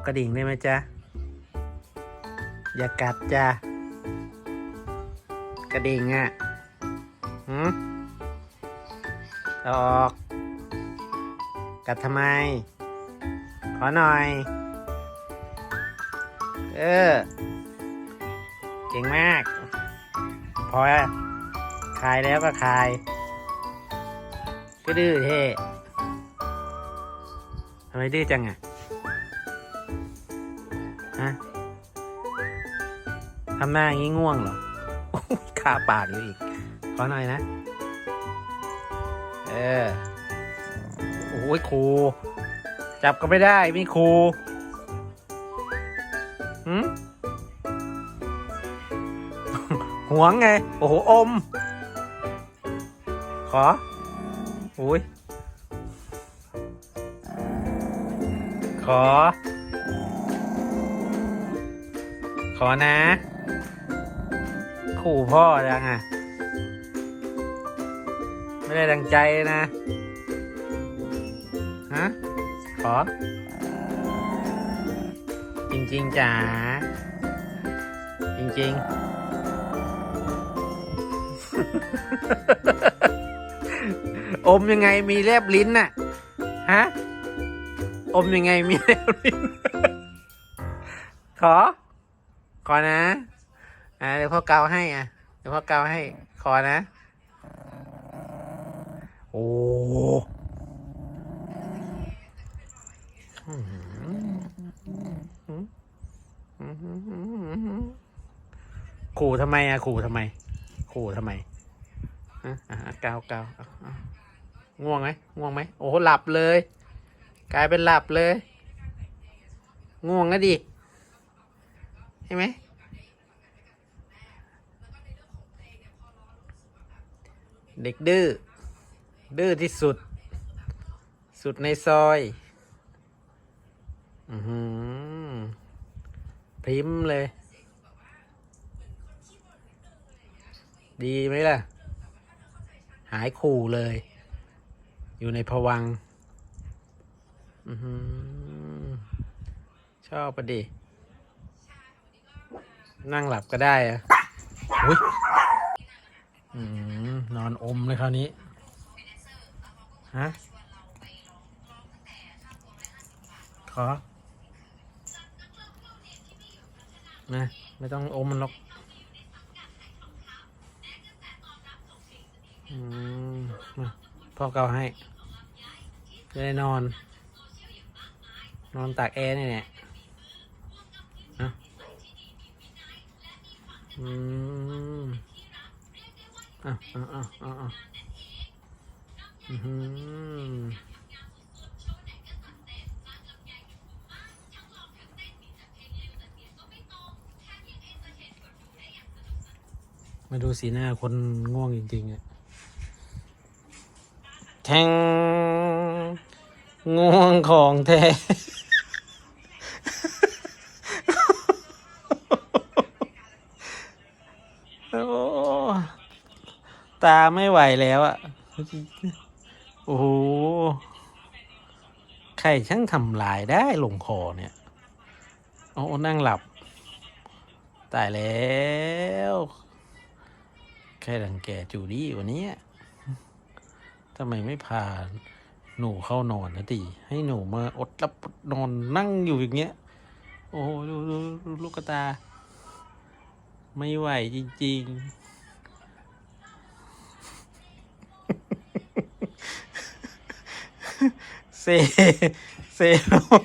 อกระดิ่งได้ไหมจ๊ะ อย่ากัดจ้ะ กระดิ่งอะหืมออก กัดทำไม ขอหน่อย เออ เก่งมาก พอคลายแล้วก็คลายก็ดื้อเท่ทำไมดื้อจังอะ ฮะทำหน้าอย่างงี้ง่วงเหรอคาปากอยู่อีก ขอหน่อยนะ เออ โอ้ยครู จับก็ไม่ได้ไม่ครูหืมหวงไง โอ้โห อม ขออุ้ยขอ ขอนะ ขู่พ่อจังอะ ไม่ได้ดังใจนะ ฮะ ขอ จริง ๆจ๋า จริง ๆ อมยังไงมีแลบลิ้นน่ะ ฮะ อมยังไงมีแลบลิ้น ขอ อนะ อ่าเดี๋ยวพ่อเกาให้อะ เดี๋ยวพ่อเกาให้ ขอนะ โอ้อื้อหือขู่ทำไมอะขู่ทำไม ขู่ทำไมอะอะเกาเกาเอาเอาง่วงไหมง่วงไหมโอ้โหหลับเลย กลายเป็นหลับเลย ง่วงนะดิ ใช่ไหมเด็กดื้อ ดื้อที่สุด สุดในซอย อือหือพริมเลย ดีไหมล่ะ หายขู่เลย อยู่ในผวัง อือหือ ชอบปะดิ นั่งหลับก็ได้อะอุ้ยอนอนอมเลยคราวนี้ ฮะ ขอนะไม่ต้องอมมันหรอกอืมพ่อเกาให้ จะได้นอน นอนตากแอร์นี่แหละ อืมอะอะอะอะอะอือหือมาดูสีหน้าคนง่วงจริงๆอะแทงง่วงของแท้ โอ้ตาไม่ไหวแล้วอะโอ้โหใครช่างทำลายได้ลงคอเนี่ยโอ้นั่งหลับ ตายแล้วใครรังแกจูดี้วันนี้ทำไมไม่พาหนูเข้านอนนะตีให้หนูมาอดรับนอนนั่งอยู่อย่างเงี้ย โอ้โหดูดูดูลูกตา ไม่ไหวจริง ๆ เซ เซลง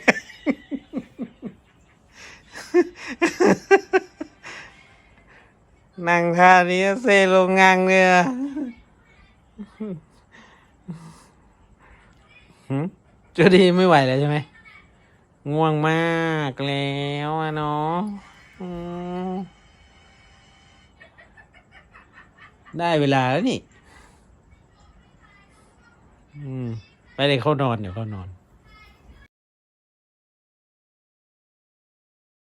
นั่งท่านี้เซลงงังเนี่ยหืมจูดีไม่ไหวแล้วใช่ไหม ง่วงมากแล้วอะเนาะอืม ได้เวลาแล้วนี่ อืม ไปเลยเข้านอนเดี๋ยวเข้านอน